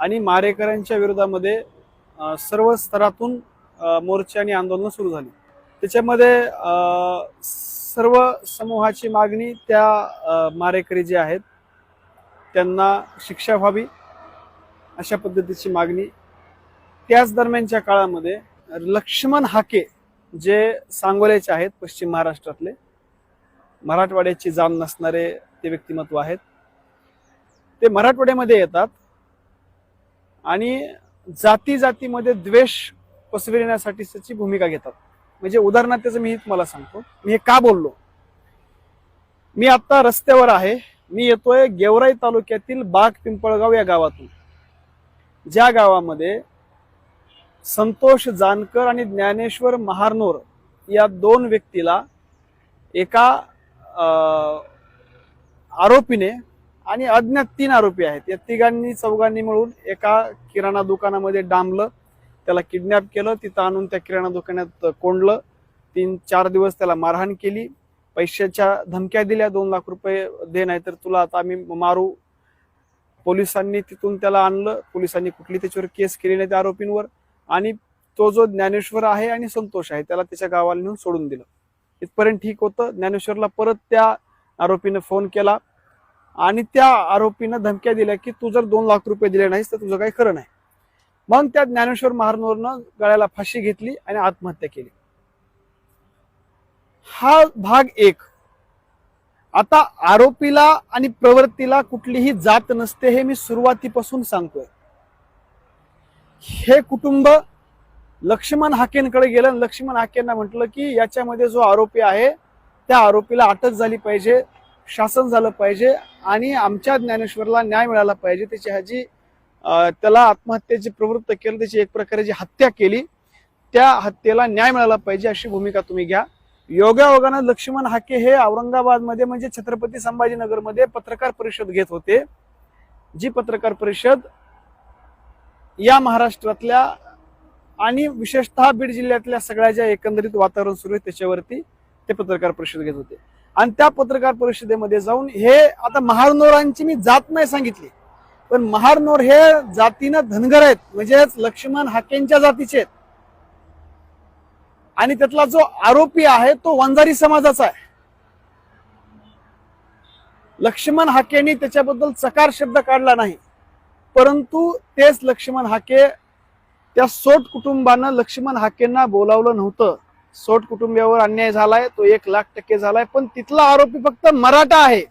आणि मारेकरांच्या विरोधामध्ये सर्व स्तरातून मोर्चे आणि आंदोलनं सुरू झाली. त्याच्यामध्ये सर्व समूहाची मागणी त्या मारेकरी जे आहेत त्यांना शिक्षा व्हावी अशा पद्धतीची मागणी. त्याच दरम्यानच्या काळामध्ये लक्ष्मण हाके जे सांगोल्याचे आहेत पश्चिम महाराष्ट्रातले मराठवाड्याची जाण नसणारे ते व्यक्तिमत्व आहेत. ते मराठवाड्यामध्ये येतात. आणि जाती जातीमध्ये द्वेष पसरविण्यासाठी त्याची भूमिका घेतात. म्हणजे उदाहरणार्थ त्याचं मी तुम्हाला सांगतो. मी हे का बोललो? मी आत्ता रस्त्यावर आहे. मी येतोय गेवराई तालुक्यातील बाग पिंपळगाव या गावातून. ज्या गावामध्ये संतोष जानकर आणि ज्ञानेश्वर महारनोर या दोन व्यक्तीला एका आरोपीने आणि अज्ञात तीन आरोपी आहेत. या तिघांनी चौघांनी मिळून एका किराणा दुकानामध्ये डांबलं त्याला किडनॅप केलं तिथं आणून त्या किराणा दुकानात कोंडलं. तीन चार दिवस त्याला मारहाण केली. पैशाच्या धमक्या दिल्या दोन लाख रुपये दे नाही तर तुला आता आम्ही मारू. पोलिसांनी तिथून त्याला आणलं. पोलिसांनी कुठली त्याच्यावर केस केली नाही त्या आरोपींवर. आणि तो जो ज्ञानेश्वर आहे आणि संतोष आहे त्याला त्याच्या गावाला नेऊन सोडून दिलं. इथपर्यंत ठीक होतं. ज्ञानेश्वरला परत त्या आरोपीनं फोन केला. आणि त्या आरोपीनं धमक्या दिल्या की तू जर दोन लाख रुपये दिले नाहीस तर तुझं काही खरं नाही. मग त्या ज्ञानेश्वर महारनोरनं गळ्याला फाशी घेतली आणि आत्महत्या केली. हा भाग एक. आता आरोपीला आणि प्रवृत्तीला कुठलीही जात नसते हे मी सुरुवातीपासून सांगतोय. हे कुटुंब लक्ष्मण हाकेंकडे गेलं लक्ष्मण हाकेंना म्हटलं की याच्यामध्ये जो आरोपी आहे त्या आरोपीला अटक झाली पाहिजे. शासन झालं पाहिजे आणि आमच्या ज्ञानेश्वरला न्याय मिळाला पाहिजे. त्याची ह्याची त्याला आत्महत्येची प्रवृत्त केलं त्याची एक प्रकारे जी हत्या केली त्या हत्येला न्याय मिळाला पाहिजे अशी भूमिका तुम्ही घ्या. योगायोगानं लक्ष्मण हाके हे औरंगाबादमध्ये म्हणजे छत्रपती संभाजीनगरमध्ये पत्रकार परिषद घेत होते. जी पत्रकार परिषद या महाराष्ट्रातल्या आणि विशेषतः बीड जिल्ह्यातल्या सगळ्या ज्या एकंदरीत वातावरण सुरू आहे त्याच्यावरती ते पत्रकार परिषद घेत होते. आणि त्या पत्रकार परिषदेमध्ये जाऊन हे आता महारनोरांची मी जात नाही सांगितली. पण महारनोर हे जातीनं धनगर आहेत. म्हणजेच लक्ष्मण हाकेंच्या जातीचे आहेत. आणि त्यातला जो आरोपी आहे तो वंजारी समाजाचा आहे. लक्ष्मण हाकेनी त्याच्याबद्दल चकार शब्द काढला नाही. परंतु तेच लक्ष्मण हाके त्या सोट कुटुंबानं लक्ष्मण हाकेंना बोलावलं नव्हतं. सोट कुटुंबियावर अन्याय झालाय तो एक लाख टक्के झालाय पण तिथला आरोपी फक्त मराठा आहे.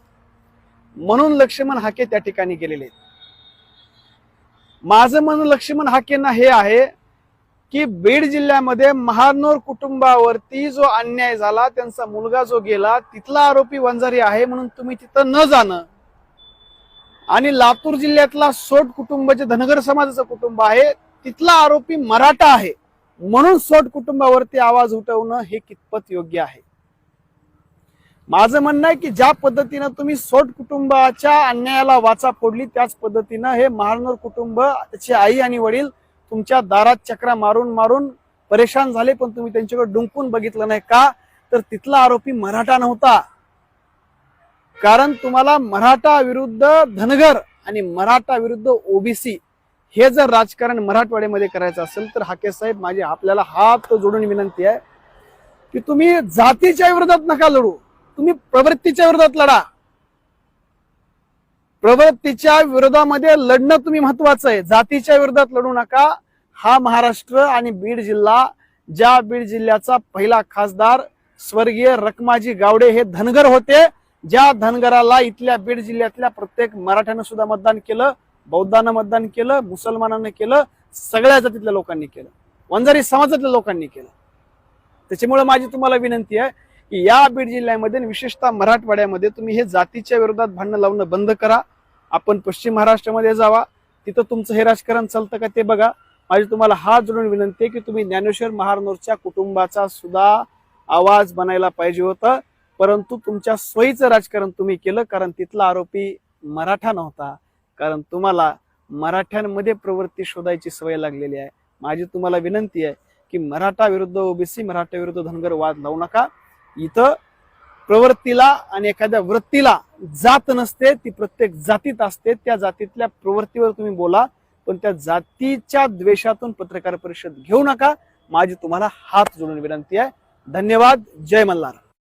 म्हणून लक्ष्मण हाके त्या ठिकाणी गेलेले आहेत. माझं म्हणणं लक्ष्मण हाकेंना हे आहे की बीड जिल्ह्यामध्ये महानोर कुटुंबावरती जो अन्याय झाला त्यांचा मुलगा जो गेला तिथला आरोपी वंजारी आहे म्हणून तुम्ही तिथं न जाणं. आणि लातूर जिल्ह्यातला सोट कुटुंब जे धनगर समाजाचं कुटुंब आहे तिथला आरोपी मराठा आहे. म्हणून सोट कुटुंबावरती आवाज उठवणं हे कितपत योग्य आहे? माझं म्हणणं आहे की ज्या पद्धतीनं तुम्ही सोट कुटुंबाच्या अन्यायाला वाचा फोडली त्याच पद्धतीनं हे महानोर कुटुंब त्याची आई आणि वडील तुमच्या दारात चक्रा मारून मारून परेशान झाले पण तुम्ही त्यांच्याकडे डुंकून बघितलं नाही का? तर तिथला आरोपी मराठा नव्हता. कारण तुम्हाला मराठा विरुद्ध धनगर आणि मराठा विरुद्ध ओबीसी हे जर राजकारण मराठवाड्यामध्ये करायचं असेल तर हाके साहेब माझी आपल्याला हात जोडून विनंती आहे की तुम्ही जातीच्या विरोधात नका लढू. तुम्ही प्रवृत्तीच्या विरोधात लढा. प्रवृत्तीच्या विरोधामध्ये लढणं तुम्ही महत्वाचं आहे. जातीच्या विरोधात लढू नका. हा महाराष्ट्र आणि बीड जिल्हा ज्या बीड जिल्ह्याचा पहिला खासदार स्वर्गीय रकमाजी गावडे हे धनगर होते ज्या धनगराला इथल्या बीड जिल्ह्यातल्या प्रत्येक मराठ्यानं सुद्धा मतदान केलं. बौद्धानं मतदान केलं मुसलमानानं केलं सगळ्या जातीतल्या लोकांनी केलं. वंजारी समाजातल्या लोकांनी केलं. त्याच्यामुळे माझी तुम्हाला विनंती आहे की या बीड जिल्ह्यामध्ये विशेषतः मराठवाड्यामध्ये तुम्ही हे जातीच्या विरोधात भांडणं लावणं बंद करा. आपण पश्चिम महाराष्ट्रामध्ये जावा. तिथं तुमचं हे राजकारण चालतं का ते बघा. माझी तुम्हाला हात जोडून विनंती आहे की तुम्ही ज्ञानेश्वर महारनोरच्या कुटुंबाचा सुद्धा आवाज बनायला पाहिजे होता. परंतु तुमच्या सोयीचं राजकारण तुम्ही केलं कारण तिथला आरोपी मराठा नव्हता. कारण तुम्हाला मराठ्यांमध्ये प्रवृत्ती शोधायची सवय लागलेली आहे. माझी तुम्हाला विनंती आहे की मराठा विरुद्ध ओबीसी मराठा विरुद्ध धनगर वाद लावू नका. इथं प्रवृत्तीला आणि एखाद्या वृत्तीला जात नसते ती प्रत्येक जातीत असते. त्या जातीतल्या प्रवृत्तीवर तुम्ही बोला पण त्या जातीच्या द्वेषातून पत्रकार परिषद घेऊ नका. माझी तुम्हाला हात जोडून विनंती आहे. धन्यवाद. जय मल्हार.